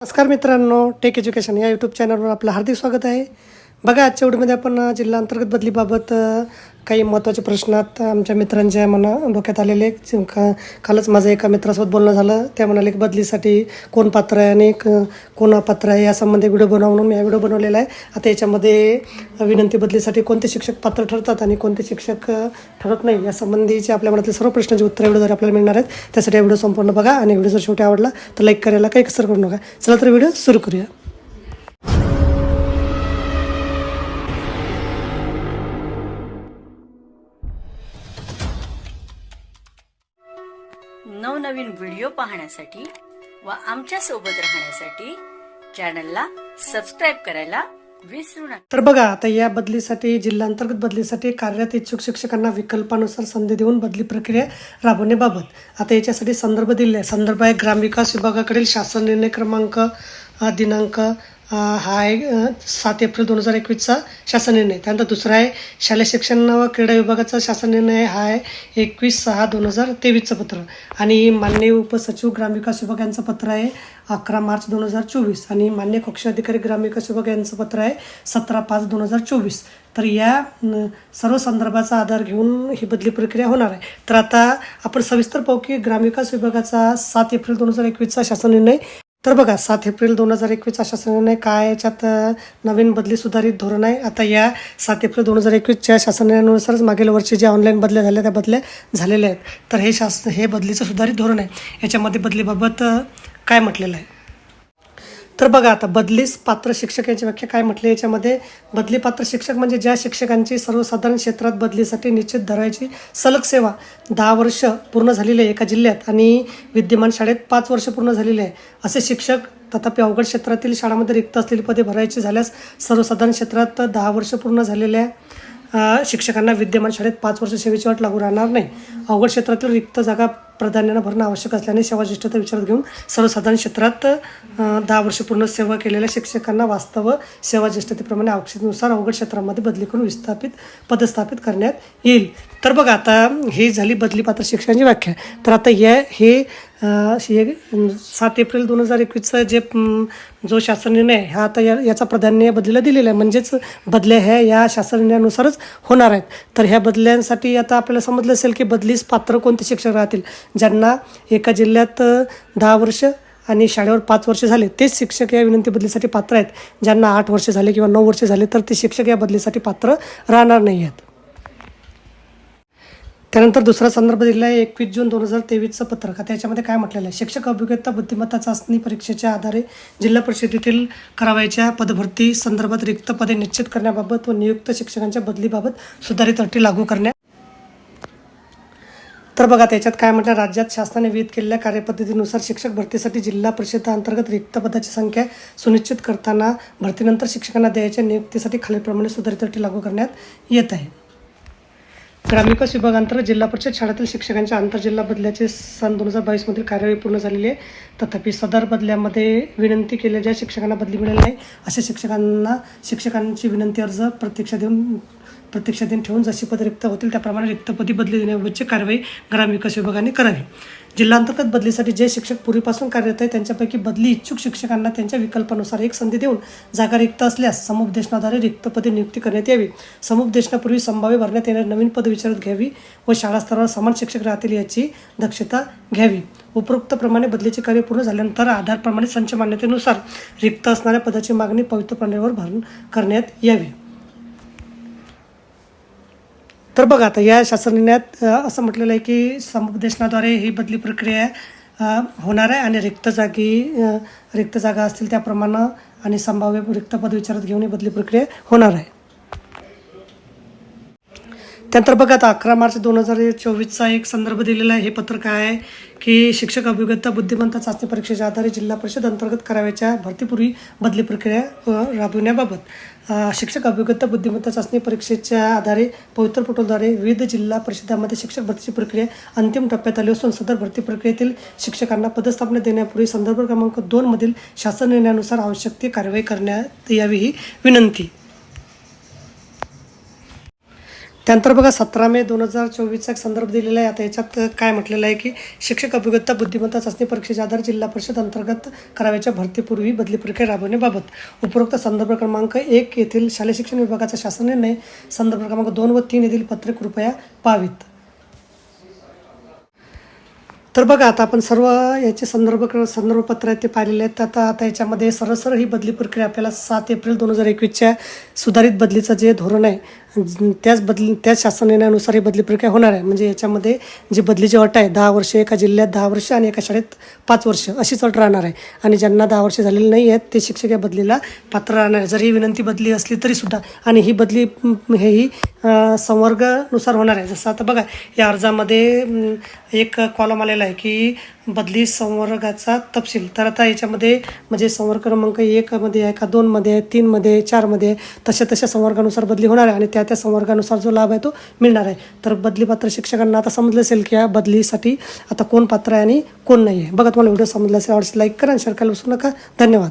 नमस्कार मित्रांनो take education या यूट्यूब चॅनलवर आपलं हार्दिक स्वागत आहे. बघा आजच्या व्हिडिओमध्ये आपण जिल्हा अंतर्गत बदलीबाबत काही महत्त्वाचे प्रश्नात आमच्या मित्रांच्या मना डोक्यात आलेले का कालच माझं एका मित्रासोबत बोलणं झालं. त्या म्हणाले की बदलीसाठी कोण पात्र आहे आणि कोण अपात्र आहे यासंबंधी व्हिडिओ बनवा म्हणून मी हा व्हिडिओ बनवलेला आहे. आता याच्यामध्ये विनंती बदलीसाठी कोणते शिक्षक पात्र ठरतात आणि कोणते शिक्षक ठरत नाही यासंबंधीचे आपल्या मनातले सर्व प्रश्नांची उत्तरे व्हिडिओद्वारे आपल्याला मिळणार आहेत त्यासाठी हा व्हिडिओ संपूर्ण बघा आणि व्हिडिओ जर शेवटी आवडला तर लाईक करायला काही कसर करू नका. चला तर व्हिडिओ सुरू करूया. नवनवीन व्हिडिओ पाहण्यासाठी व आमच्यासोबत राहण्यासाठी चॅनलला सबस्क्राईब करायला विसरू नका. तर बघा आता या बदलीसाठी जिल्हांतर्गत बदलीसाठी कार्यरत इच्छुक शिक्षकांना विकल्पानुसार संधी देऊन बदली प्रक्रिया राबवण्याबाबत. आता याच्यासाठी संदर्भ दिले आहे संदर्भ आहे ग्रामविकास विभागाकडील शासन निर्णय क्रमांक दिनांक हा आहे सात एप्रिल दोन हजार एकवीसचा शासन निर्णय. त्यानंतर दुसरा आहे शालेय शिक्षण व क्रीडा विभागाचा शासन निर्णय. हा आहे एकवीस सहा दोन हजार तेवीसचं पत्र. आणि मान्य उपसचिव ग्रामविकास विभाग यांचं पत्र आहे अकरा मार्च दोन हजार चोवीस. आणि मान्य कक्ष अधिकारी ग्रामविकास विभाग यांचं पत्र आहे सतरा पाच दोन हजार चोवीस. तर या सर्व संदर्भाचा आधार घेऊन ही बदली प्रक्रिया होणार आहे. तर आता आपण सविस्तर पाहू की ग्रामविकास विभागाचा सात एप्रिल दोन हजार एकवीसचा शासन निर्णय तर बघा सात एप्रिल दोन हजार एकवीस शासनाने काय याच्यात नवीन बदली सुधारित धोरण आहे? आता या सात एप्रिल दोन हजार एकवीसच्या शासनानुसारच मागील वर्षी ज्या ऑनलाईन बदल्या झाल्या त्या बदल्या झालेल्या आहेत. तर हे शासन हे बदलीचं सुधारित धोरण आहे. याच्यामध्ये बदलीबाबत काय म्हटलेलं आहे? तर बघा आता बदलीस पात्र शिक्षक याची व्याख्या काय म्हटली याच्यामध्ये? बदली पात्र शिक्षक म्हणजे ज्या शिक्षकांची सर्वसाधारण क्षेत्रात बदलीसाठी निश्चित धरायची सलग सेवा दहा वर्ष पूर्ण झालेली आहे एका जिल्ह्यात आणि विद्यमान शाळेत पाच वर्ष पूर्ण झालेले आहे. असे शिक्षक तथापि अवघड क्षेत्रातील शाळांमध्ये रिक्त असलेली पदे भरायची झाल्यास सर्वसाधारण क्षेत्रात दहा वर्ष पूर्ण झालेले आहे शिक्षकांना विद्यमान शाळेत पाच वर्ष सेवेची अट लागू राहणार नाही. अवघड क्षेत्रातील रिक्त जागा प्राधान्यानं भरणं आवश्यक असल्याने सेवा ज्येष्ठता विचारात घेऊन सर्वसाधारण क्षेत्रात दहा वर्ष पूर्ण सेवा केलेल्या शिक्षकांना वास्तव सेवा ज्येष्ठतेप्रमाणे आवश्यकतेनुसार अवघड क्षेत्रामध्ये बदली करून विस्थापित पदस्थापित करण्यात येईल. तर बघा आता ही झाली बदली पात्र शिक्षकांची व्याख्या. तर आता या हे सात एप्रिल दोन हजार एकवीसचा जे जो शासन निर्णय आहे, हा आता या याचा प्राधान्य बदलीला दिलेला आहे. म्हणजेच बदल्या ह्या या शासन निर्णयानुसारच होणार आहेत. तर ह्या बदल्यांसाठी आता आपल्याला समजलं असेल की बदलीस पात्र कोणते शिक्षक राहतील? ज्यांना एका जिल्ह्यात दहा वर्ष आणि शाळेवर पाच वर्ष झाले तेच शिक्षक या विनंती बदलीसाठी पात्र आहेत. ज्यांना आठ वर्ष झाले किंवा नऊ वर्ष झाले तर ते शिक्षक या बदलीसाठी पात्र राहणार नाही आहेत. त्यानंतर दुसरा संदर्भ दिला आहे एकवीस जून दोन हजार तेवीसचं पत्रक त्याच्यामध्ये याच्यामध्ये काय म्हटलेलं आहे? शिक्षक अभिज्ञता बुद्धिमत्ता चाचणी परीक्षेच्या आधारे जिल्हा परिषदेतील करावयाच्या पदभरती संदर्भात रिक्त पदे निश्चित करण्याबाबत व नियुक्त शिक्षकांच्या बदलीबाबत सुधारित अटी लागू करण्यात तर बघा त्याच्यात काय म्हटलं राज्यात शासनाने विहित केलेल्या कार्यपद्धतीनुसार शिक्षक भरतीसाठी जिल्हा परिषदांतर्गत रिक्त पदाची संख्या सुनिश्चित करताना भरतीनंतर शिक्षकांना द्यायच्या नियुक्तीसाठी खालीलप्रमाणे सुधारित अटी लागू करण्यात येत आहे. ग्रामविकास विभागांतर्गत जिल्हा परिषद शाळेतील शिक्षकांच्या आंतरजिल्हा बदल्याचे सन दोन हजार बावीसमधील कार्यवाही पूर्ण झालेली आहे. तथापि सदर बदल्यामध्ये विनंती केलेल्या ज्या शिक्षकांना बदली मिळाली नाही अशा शिक्षकांना शिक्षकांची विनंती अर्ज प्रतीक्षा देऊन प्रतीक्षा दिन ठेवून जशी पद रिक्त होतील त्याप्रमाणे रिक्तपदी बदली देण्याबाबतची कारवाई ग्रामविकास विभागाने करावी. जिल्हांतर्गत बदलीसाठी जे शिक्षक पूर्वीपासून कार्यरत आहे त्यांच्यापैकी बदली इच्छुक शिक्षकांना त्यांच्या विकल्पानुसार एक संधी देऊन जागा रिक्त असल्यास समुपदेशनाद्वारे रिक्त पदे नियुक्ती करण्यात यावी. समुपदेशनापूर्वी संभाव्य भरण्यात येणारी नवीन पद विचारात घ्यावी व शाळा स्तरावर समान शिक्षक राहतील याची दक्षता घ्यावी. उपरोक्तप्रमाणे बदलीचे कार्य पूर्ण झाल्यानंतर आधारप्रमाणे संच मान्यतेनुसार रिक्त असणाऱ्या पदाची मागणी पवित्र भरून करण्यात यावी. तर बघा आता या शासन निर्णयात असं म्हटलेलं आहे की समुपदेशनाद्वारे ही बदली प्रक्रिया होणार आहे आणि रिक्त जागी रिक्त जागा असतील त्याप्रमाणे आणि संभाव्य रिक्त पद विचारात घेऊन ही बदली प्रक्रिया होणार आहे. त्यानंतर बघा आता अकरा मार्च दोन हजार चोवीसचा एक संदर्भ दिलेला आहे. हे पत्र काय आहे? की शिक्षक अभिज्ञता बुद्धिमत्ता चाचणी परीक्षेच्या आधारे जिल्हा परिषद अंतर्गत करावयाच्या भरतीपूर्वी बदली प्रक्रिया राबविण्याबाबत शिक्षक अभिज्ञता बुद्धिमत्ता चाचणी परीक्षेच्या आधारे पवित्र पोर्टलद्वारे विविध जिल्हा परिषदामध्ये शिक्षक भरतीची प्रक्रिया अंतिम टप्प्यात आली असून सदर भरती प्रक्रियेतील शिक्षकांना पदस्थापना देण्यापूर्वी संदर्भ क्रमांक दोनमधील शासन निर्णयानुसार आवश्यक ती कारवाई करण्यात यावी ही विनंती. त्यानंतर बघा सतरा मे दोन हजार चोवीसचा एक संदर्भ दिलेला आहे. आता याच्यात काय म्हटलेलं आहे की शिक्षक अभिगत्ता बुद्धिमत्ता चाचणी परीक्षेच्या आधार जिल्हा परिषद अंतर्गत करावयाच्या भरतीपूर्वी बदली प्रक्रिया राबवण्याबाबत उपरोक्त संदर्भ क्रमांक एक येथील शालेय शिक्षण विभागाचा शासन निर्णय संदर्भ क्रमांक दोन व तीन येथील पत्रे कृपया पाहावीत तर बघा आता आपण सर्व याचे संदर्भ क- संदर्भ पत्र आहेत ते पाहिलेले आहेत. आता आता याच्यामध्ये सरसर ही बदली प्रक्रिया आपल्याला सात एप्रिल दोन हजार एकवीसच्या सुधारित बदलीचं जे धोरण आहे त्याच बदली त्याच शासन निर्णयानुसार ही बदली प्रक्रिया होणार आहे. म्हणजे याच्यामध्ये जी बदलीची अट आहे दहा वर्ष एका जिल्ह्यात दहा वर्ष आणि एका शाळेत पाच वर्ष अशीच अट राहणार आहे. आणि ज्यांना दहा वर्ष झालेली नाही आहेत ते शिक्षक या बदलीला पात्र राहणार आहे जर ही विनंती बदली असली तरीसुद्धा आणि ही बदली हेही संवर्गानुसार होणार आहे. जसं आता बघा या अर्जामध्ये एक कॉलम आलेला आहे की बदली संवर्गाचा तपशील. तर आता याच्यामध्ये म्हणजे संवर्ग क्रमांक एकमध्ये आहे का दोनमध्ये आहे तीनमध्ये आहे चारमध्ये तशा तशा संवर्गानुसार बदली होणार आहे. आणि त्या त्या संवर्गानुसार जो लाभ आहे तो मिळणार आहे. तर बदली पात्र शिक्षकांना आता समजलं असेल की या बदलीसाठी आता कोण पात्र आहे आणि कोण नाही आहे. बघा तुम्हाला व्हिडिओ समजला असेल आवडस लाईक करा आणि शेअर करायला विसरू नका. धन्यवाद.